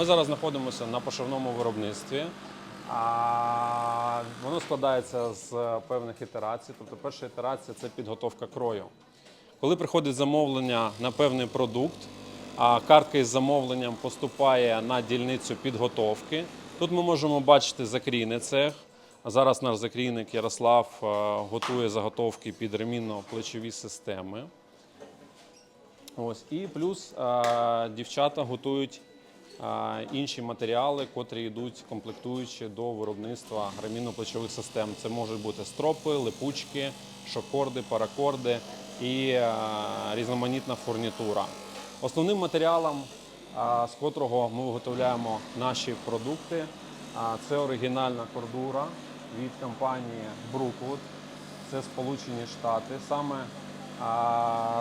Ми зараз знаходимося на пошивному виробництві. А воно складається з певних ітерацій. Тобто, перша ітерація це підготовка крою. Коли приходить замовлення на певний продукт, а картка із замовленням поступає на дільницю підготовки. Тут ми можемо бачити закрійний цех. Зараз наш закрійник Ярослав готує заготовки під ремінно-плечові системи. Ось і плюс дівчата готують інші матеріали, котрі йдуть комплектуючи до виробництва ремінно-плечових систем. Це можуть бути стропи, липучки, шокорди, паракорди і е, різноманітна фурнітура. Основним матеріалом, з котрого ми виготовляємо наші продукти, це оригінальна кордура від компанії Brookwood. Це Сполучені Штати. Саме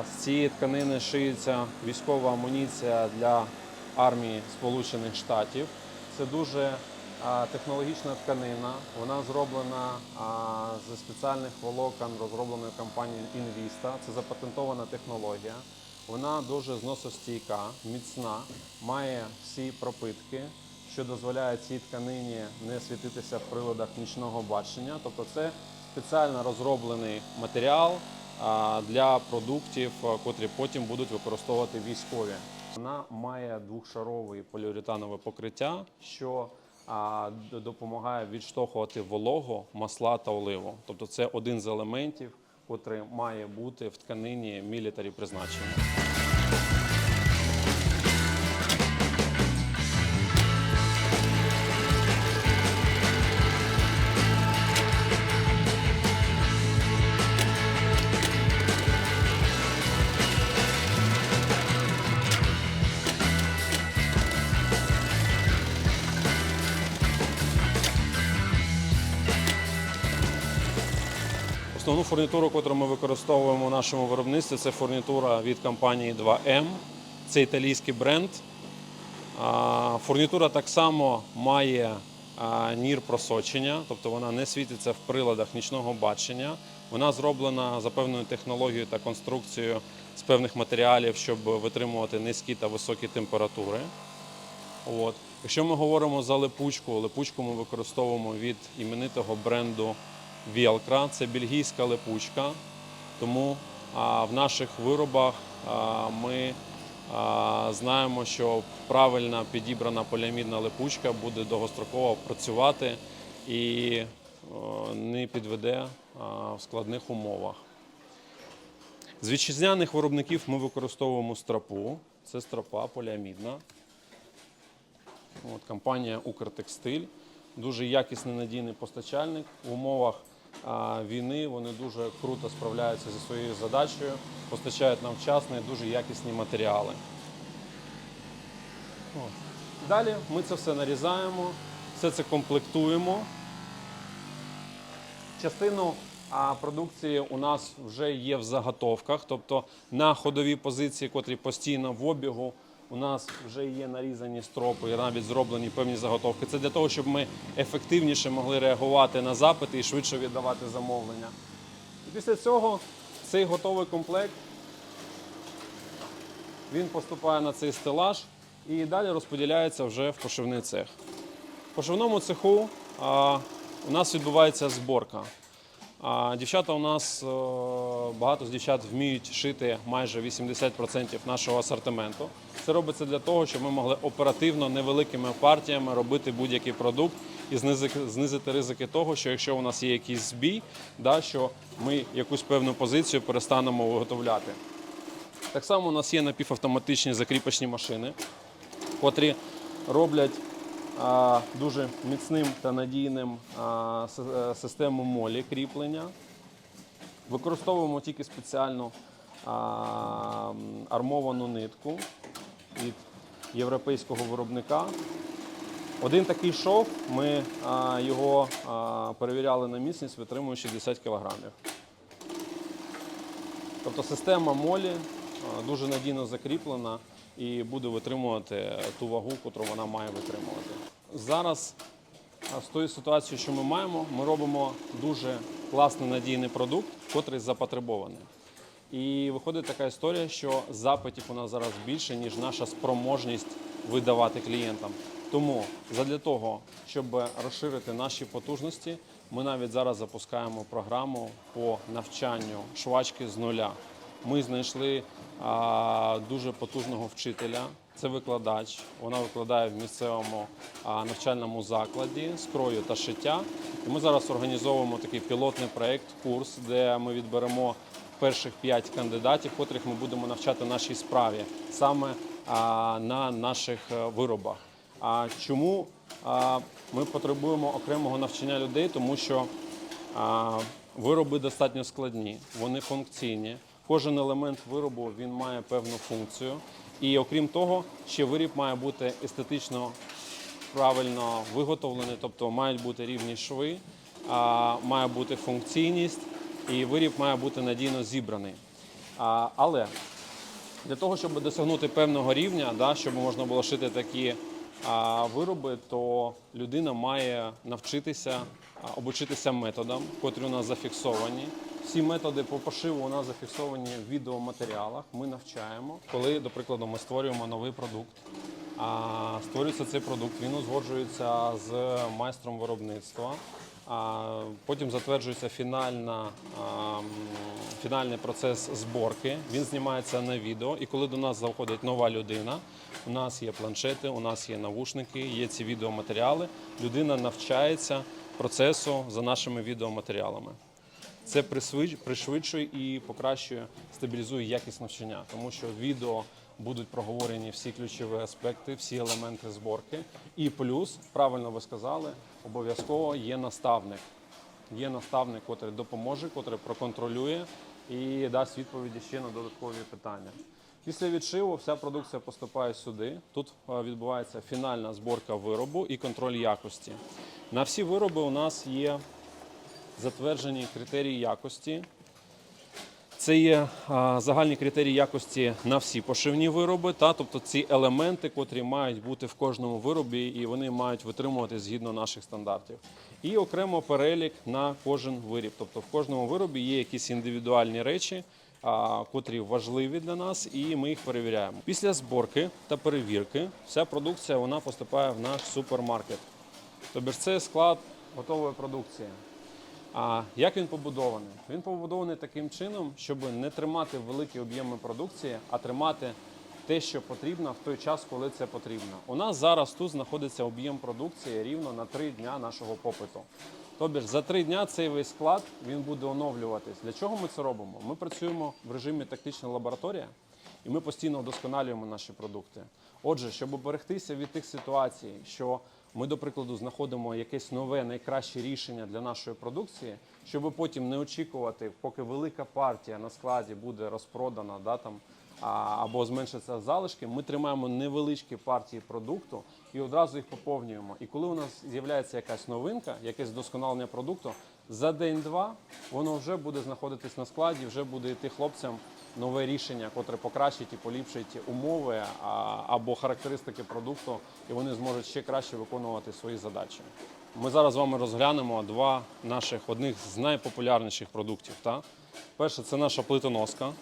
з цієї тканини шиється військова амуніція для армії Сполучених Штатів. Це дуже технологічна тканина. Вона зроблена зі спеціальних волокон, розробленої компанією Invista. Це запатентована технологія. Вона дуже зносостійка, міцна, має всі пропитки, що дозволяє цій тканині не світитися в приладах нічного бачення. Тобто це спеціально розроблений матеріал для продуктів, котрі потім будуть використовувати військові. Вона має двохшарове поліуретанове покриття, що допомагає відштовхувати вологу, масла та оливу. Тобто це один з елементів, котрий має бути в тканині мілітарі призначення. Основну фурнітуру, яку ми використовуємо в нашому виробництві, це фурнітура від компанії 2M. Це італійський бренд. Фурнітура так само має нір просочення, тобто вона не світиться в приладах нічного бачення. Вона зроблена за певною технологією та конструкцією з певних матеріалів, щоб витримувати низькі та високі температури. От. Якщо ми говоримо за липучку, липучку ми використовуємо від іменитого бренду Velcro. Це бельгійська липучка. Тому в наших виробах ми знаємо, що правильно підібрана поліамідна липучка буде довгостроково працювати і не підведе в складних умовах. З вітчизняних виробників ми використовуємо стропу. Це стропа поліамідна. От, компанія Укртекстиль. Дуже якісний надійний постачальник. В умовах війни вони дуже круто справляються зі своєю задачею, постачають нам вчасно і дуже якісні матеріали. Далі ми це все нарізаємо, все це комплектуємо. Частину а, продукції у нас вже є в заготовках, тобто на ходовій позиції, котрі постійно в обігу, у нас вже є нарізані стропи і навіть зроблені певні заготовки. Це для того, щоб ми ефективніше могли реагувати на запити і швидше віддавати замовлення. І після цього цей готовий комплект він поступає на цей стелаж і далі розподіляється вже в пошивний цех. В пошивному цеху а, у нас відбувається зборка. А, дівчата у нас е, багато з дівчат вміють шити майже 80% нашого асортименту. Це робиться для того, щоб ми могли оперативно невеликими партіями робити будь-який продукт і знизити, ризики того, що якщо у нас є якийсь збій, да, що ми якусь певну позицію перестанемо виготовляти. Так само у нас є напівавтоматичні закріпочні машини, котрі роблять дуже міцним та надійним е, систему молі кріплення. Використовуємо тільки спеціальну армовану нитку від європейського виробника. Один такий шов, ми його перевіряли на міцність, витримує 60 кілограмів. Тобто система молі дуже надійно закріплена і буде витримувати ту вагу, яку вона має витримувати. Зараз з тою ситуацією, що ми маємо, ми робимо дуже класний надійний продукт, котрий запотребований. І виходить така історія, що запитів у нас зараз більше, ніж наша спроможність видавати клієнтам. Тому задля того, щоб розширити наші потужності, ми навіть зараз запускаємо програму по навчанню швачки з нуля. Ми знайшли а, дуже потужного вчителя. Це викладач. Вона викладає в місцевому навчальному закладі з крою та шиття. І ми зараз організовуємо такий пілотний проект, курс, де ми відберемо перших п'ять кандидатів, котрих ми будемо навчати нашій справі саме на наших е, виробах. А чому ми потребуємо окремого навчання людей? Тому що вироби достатньо складні, вони функційні. Кожен елемент виробу він має певну функцію. І окрім того, ще виріб має бути естетично правильно виготовлений, тобто мають бути рівні шви, має бути функційність, і виріб має бути надійно зібраний. Але для того, щоб досягнути певного рівня, да, щоб можна було шити такі вироби, то людина має навчитися обучитися методам, котрі у нас зафіксовані. Всі методи по пошиву у нас зафіксовані в відеоматеріалах. Ми навчаємо. Коли, до прикладу, ми створюємо новий продукт, а створюється цей продукт, він узгоджується з майстром виробництва. А потім затверджується фінальна, а, фінальний процес зборки. Він знімається на відео. І коли до нас заходить нова людина, у нас є планшети, у нас є навушники, є ці відеоматеріали. Людина навчається процесу за нашими відеоматеріалами. Це пришвидшує і покращує, стабілізує якість навчання, тому що відео будуть проговорені всі ключові аспекти, всі елементи зборки. І плюс, правильно ви сказали, обов'язково є наставник. Є наставник, котрий допоможе, котрий проконтролює і дасть відповіді ще на додаткові питання. Після відшиву вся продукція поступає сюди. Тут е, відбувається фінальна зборка виробу і контроль якості. На всі вироби у нас є затверджені критерії якості. Це є загальні критерії якості на всі пошивні вироби, та тобто ці елементи, котрі мають бути в кожному виробі, і вони мають витримувати згідно наших стандартів. І окремо перелік на кожен виріб. Тобто в кожному виробі є якісь індивідуальні речі, котрі важливі для нас, і ми їх перевіряємо. Після зборки та перевірки вся продукція вона поступає в наш супермаркет. Тобто це склад готової продукції. А як він побудований? Він побудований таким чином, щоб не тримати великі об'єми продукції, а тримати те, що потрібно в той час, коли це потрібно. У нас зараз тут знаходиться об'єм продукції рівно на три дня нашого попиту. Тобто за три дня цей весь склад він буде оновлюватись. Для чого ми це робимо? Ми працюємо в режимі тактична лабораторія, і ми постійно вдосконалюємо наші продукти. Отже, щоб оберегтися від тих ситуацій, що ми, до прикладу, знаходимо якесь нове найкраще рішення для нашої продукції, щоб потім не очікувати, поки велика партія на складі буде розпродана, да, там, або зменшаться залишки, ми тримаємо невеличкі партії продукту і одразу їх поповнюємо. І коли у нас з'являється якась новинка, якесь вдосконалення продукту, за день-два воно вже буде знаходитись на складі, вже буде йти хлопцям нове рішення, котре покращить і поліпшить умови або характеристики продукту, і вони зможуть ще краще виконувати свої задачі. Ми зараз з вами розглянемо два наших одних з найпопулярніших продуктів. Та? Перше, це наша плитоноска.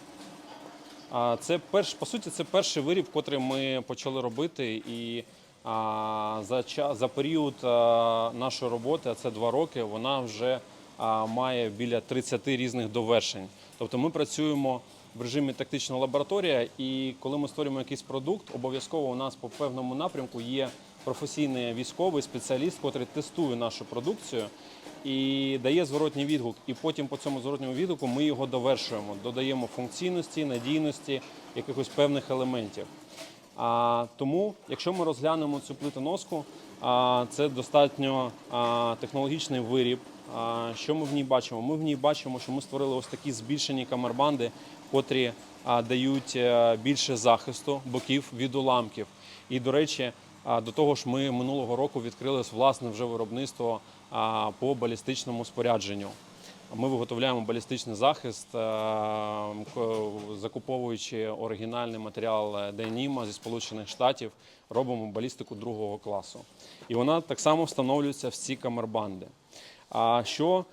Це перш, по суті, це перший виріб, котрий ми почали робити. І а, за, час, за період а, нашої роботи, а це два роки, вона вже а, має біля 30 різних довершень. Тобто ми працюємо в режимі тактична лабораторія, і коли ми створюємо якийсь продукт, обов'язково у нас по певному напрямку є професійний військовий спеціаліст, котрий тестує нашу продукцію і дає зворотній відгук. І потім по цьому зворотньому відгуку ми його довершуємо, додаємо функційності, надійності, якихось певних елементів. А, тому, якщо ми розглянемо цю плитоноску, а, це достатньо а, технологічний виріб. А, що ми в ній бачимо? Ми в ній бачимо, що ми створили ось такі збільшені камербанди, котрі дають е, більше захисту боків від уламків. І, до речі, до того ж, ми минулого року відкрили власне вже виробництво по балістичному спорядженню. Ми виготовляємо балістичний захист, е, закуповуючи оригінальний матеріал Деніма зі Сполучених Штатів, робимо балістику другого класу. І вона так само встановлюється в ці камербанди. А що е,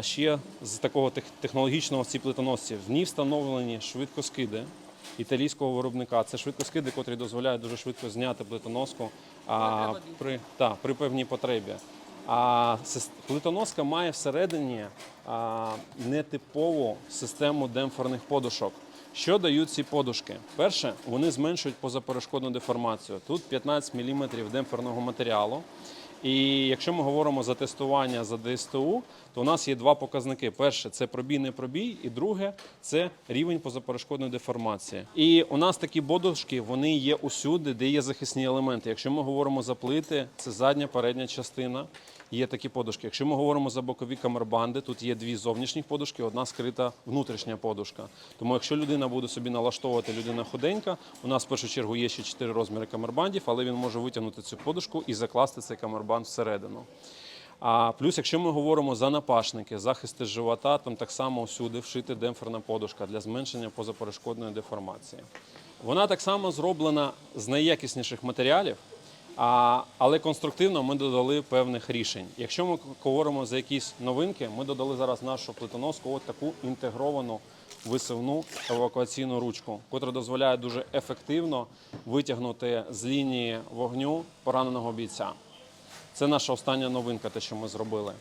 ще з такого технологічного в цій? В ній встановлені швидкоскиди, італійського виробника. Це швидкоскиди, котрі дозволяють дуже швидко зняти плитоноску а, при, та, при певній потребі. А плитоноска має всередині а, нетипову систему демпферних подушок. Що дають ці подушки? Перше, вони зменшують позаперешкодну деформацію. Тут 15 мм демпферного матеріалу. І якщо ми говоримо за тестування за ДСТУ, то у нас є два показники: перше це пробій не пробій, і друге це рівень позаперешкодної деформації. І у нас такі подушки вони є усюди, де є захисні елементи. Якщо ми говоримо за плити, це задня передня частина. Є такі подушки. Якщо ми говоримо за бокові камербанди, тут є дві зовнішні подушки, одна скрита внутрішня подушка. Тому якщо людина буде собі налаштовувати людина худенька, у нас в першу чергу є ще чотири розміри камербандів, але він може витягнути цю подушку і закласти цей камербанд всередину. А плюс, якщо ми говоримо за напашники, захисти живота, там так само всюди вшити демпферна подушка для зменшення позаперешкодної деформації. Вона так само зроблена з найякісніших матеріалів. А, але конструктивно ми додали певних рішень. Якщо ми говоримо за якісь новинки, ми додали зараз нашу плитоноску от таку інтегровану висивну евакуаційну ручку, котра дозволяє дуже ефективно витягнути з лінії вогню пораненого бійця. Це наша остання новинка, те, що ми зробили.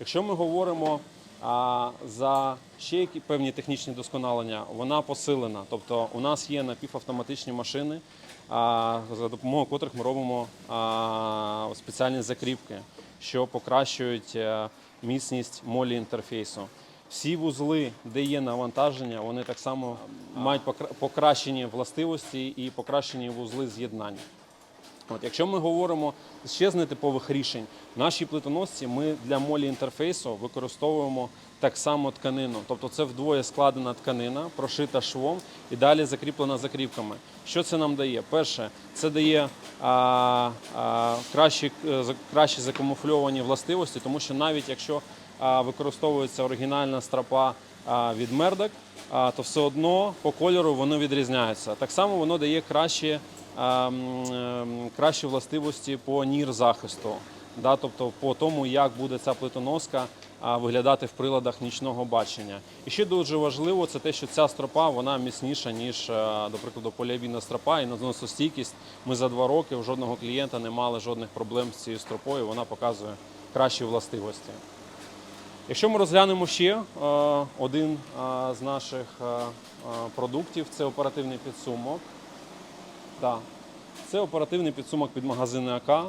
Якщо ми говоримо а, за ще які певні технічні досконалення, вона посилена. Тобто у нас є напівавтоматичні машини, за допомогою котрих ми робимо спеціальні закріпки, що покращують е, міцність молі інтерфейсу. Всі вузли, де є навантаження, вони так само мають покра- покращені властивості і покращені вузли з'єднання. От, якщо ми говоримо ще з нетипових рішень, в нашій плитоносці ми для молі інтерфейсу використовуємо так само тканину. Тобто це вдвоє складена тканина, прошита швом і далі закріплена закріпками. Що це нам дає? Перше, це дає а, а, кращі, е, кращі закамуфльовані властивості, тому що навіть якщо а, використовується оригінальна стропа а, від Мердок, а, то все одно по кольору воно відрізняється. Так само воно дає ем, кращі властивості по нір захисту. Да, тобто по тому, як буде ця плитоноска виглядати в приладах нічного бачення. І ще дуже важливо це те, що ця стропа вона міцніша, ніж, е, до прикладу, поліамідна стропа і на зносостійкість. Ми за два роки у жодного клієнта не мали жодних проблем з цією стропою. Вона показує кращі властивості. Якщо ми розглянемо ще е, один е, з наших е, е, продуктів, це оперативний підсумок. Так. Це оперативний підсумок під магазини АК.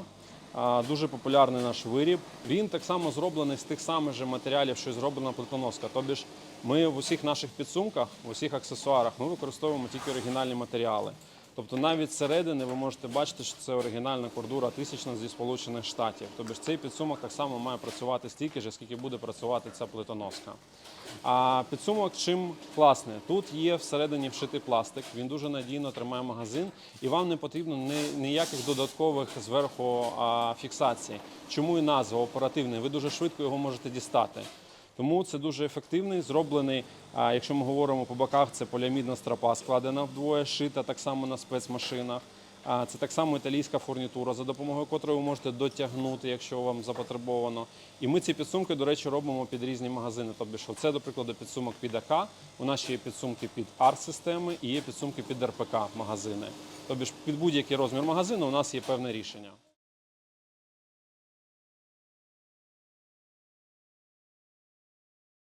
Дуже популярний наш виріб. Він так само зроблений з тих самих же матеріалів, що й зроблена плитоноска. Тобі ж ми в усіх наших підсумках, в усіх аксесуарах ми використовуємо тільки оригінальні матеріали. Тобто навіть зсередини ви можете бачити, що це оригінальна кордура тисячна зі Сполучених Штатів. Тобто цей підсумок так само має працювати стільки ж, скільки буде працювати ця плитоноска. А підсумок чим класний? Тут є всередині вшитий пластик, він дуже надійно тримає магазин, і вам не потрібно ніяких додаткових зверху фіксацій. Чому і назва оперативний? Ви дуже швидко його можете дістати. Тому це дуже ефективний, зроблений. А якщо ми говоримо по боках, це поліамідна стропа складена вдвоє, шита так само на спецмашинах. А це так само італійська фурнітура, за допомогою котрої ви можете дотягнути, якщо вам запотребовано. І ми ці підсумки, до речі, робимо під різні магазини. Тобто, що це, до прикладу, підсумок під АК. У нас ще є підсумки під АР-системи і є підсумки під РПК магазини. Тобто, під будь-який розмір магазину у нас є певне рішення.